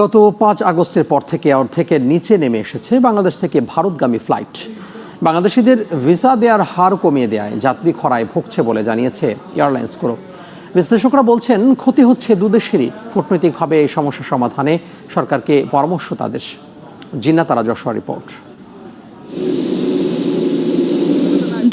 গত পাঁচ আগস্টের পর থেকে অর্ধেকের নিচে নেমে এসেছে বাংলাদেশ থেকে ভারতগামী ফ্লাইট। বাংলাদেশিদের ভিসা দেওয়ার হার কমিয়ে দেয় যাত্রী খরায় ভুগছে বলে জানিয়েছে এয়ারলাইন্স গ্রুপ। বিশ্লেষকরা বলছেন, ক্ষতি হচ্ছে দুদেশেরই। কূটনৈতিকভাবে এই সমস্যা সমাধানে সরকারকে পরামর্শ তাদের। জিন্নাতারা যশোয়া রিপোর্ট।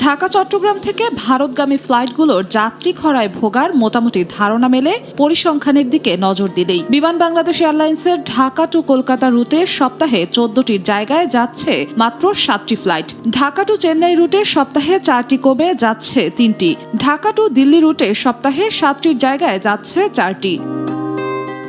ঢাকা, চট্টগ্রাম থেকে ভারতগামী ফ্লাইটগুলোর যাত্রী খরায় ভোগার মোটামুটি ধারণা মেলে পরিসংখ্যানের দিকে নজর দিলেই। বিমান বাংলাদেশ এয়ারলাইন্সের ঢাকা টু কলকাতা রুটে সপ্তাহে চোদ্দটির জায়গায় যাচ্ছে মাত্র সাতটি ফ্লাইট। ঢাকা টু চেন্নাই রুটে সপ্তাহে চারটি কমে যাচ্ছে তিনটি। ঢাকা টু দিল্লি রুটে সপ্তাহে সাতটির জায়গায় যাচ্ছে চারটি।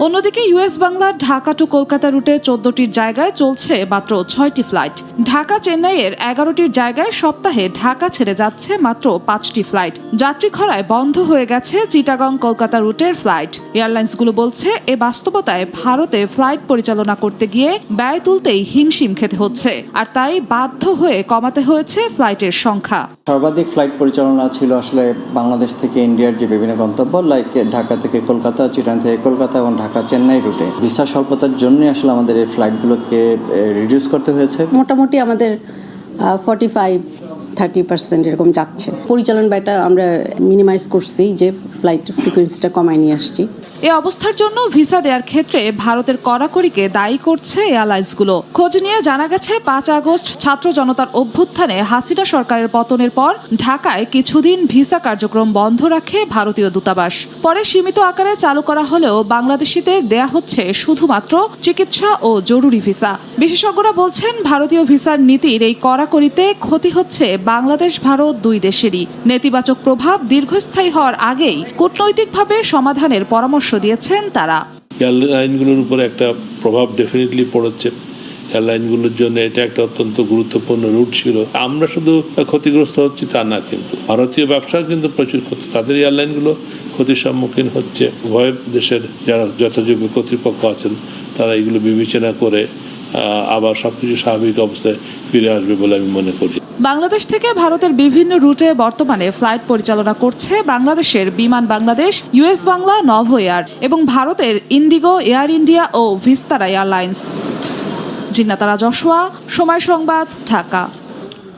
অন্যদিকে ইউএস বাংলা ঢাকা টু কলকাতা রুটে চোদ্দটির জায়গায় চলছে মাত্র ছয়টি ফ্লাইট ঢাকা চেন্নাইয়ের এগারোটির জায়গায় সপ্তাহে ঢাকা ছেড়ে যাচ্ছে মাত্র পাঁচটি ফ্লাইট যাত্রী খরায় বন্ধ হয়ে গেছে চিটাগং কলকাতা রুটের ফ্লাইট এয়ারলাইন্সগুলো বলছে, এ বাস্তবতায় ভারতে ফ্লাইট পরিচালনা করতে গিয়ে ব্যয় তুলতেই হিমশিম খেতে হচ্ছে। আর তাই বাধ্য হয়ে কমাতে হয়েছে ফ্লাইটের সংখ্যা। সর্বাধিক ফ্লাইট পরিচালনা ছিল আসলে বাংলাদেশ থেকে ইন্ডিয়ার যে বিভিন্ন গন্তব্য লাইক ঢাকা থেকে কলকাতা চিটাং থেকে কলকাতা এবং ঢাকা চেন্নাই রুটে ভিসা স্বল্পতার জন্য আসলে আমাদের এই ফ্লাইটগুলোকে রিডিউস করতে হয়েছে। মোটামুটি আমাদের ফর্টি ফাইভ থার্টি পার্সেন্ট এরকম যাচ্ছে। পরিচালন ব্যয়টা আমরা মিনিমাইজ করছি যে ফ্লাইট ফ্রিকোয়েন্সিটা কমায় নিয়ে আসছি। এ অবস্থার জন্য ভিসা দেওয়ার ক্ষেত্রে ভারতের কড়াকড়িকে দায়ী করছে এয়ারলাইন্সগুলো খোঁজ নিয়ে জানা গেছে, পাঁচ আগস্ট ছাত্র জনতার অভ্যুত্থানে হাসিনা সরকারের পতনের পর ঢাকায় কিছুদিন ভিসা কার্যক্রম বন্ধ রাখে ভারতীয় দূতাবাস। পরে সীমিত আকারে চালু করা হলেও বাংলাদেশিদের দেয়া হচ্ছে শুধুমাত্র চিকিৎসা ও জরুরি ভিসা বিশেষজ্ঞরা বলছেন, ভারতীয় ভিসার নীতির এই কড়াকড়িতে ক্ষতি হচ্ছে বাংলাদেশ, ভারত দুই দেশেরই নেতিবাচক প্রভাব দীর্ঘস্থায়ী হওয়ার আগেই কূটনৈতিকভাবে সমাধানের পরামর্শ দিয়েছেন তারা। এয়ারলাইনগুলোর উপরে একটা প্রভাব ডেফিনেটলি পড়েছে। এয়ারলাইনগুলোর জন্য এটা একটা অত্যন্ত গুরুত্বপূর্ণ রুট ছিল। আমরা শুধু ক্ষতিগ্রস্ত হচ্ছি তা না কিন্তু, ভারতীয় ব্যবসা কিন্তু প্রচুর ক্ষতি, তাদের এয়ারলাইনগুলো ক্ষতির সম্মুখীন হচ্ছে। উভয় দেশের যারা যথাযোগ্য কর্তৃপক্ষ আছেন, তারা এগুলো বিবেচনা করে আবার সবকিছু স্বাভাবিক অবস্থায় ফিরে আসবে বলে আমি মনে করি। বাংলাদেশ থেকে ভারতের বিভিন্ন রুটে বর্তমানে ফ্লাইট পরিচালনা করছে বাংলাদেশের বিমান বাংলাদেশ ইউএস বাংলা, নভ এয়ার এবং ভারতের ইন্ডিগো, এয়ার ইন্ডিয়া ও ভিস্তারা এয়ারলাইন্স। জিন্নাতারা যশোয়া সময় সংবাদ, ঢাকা।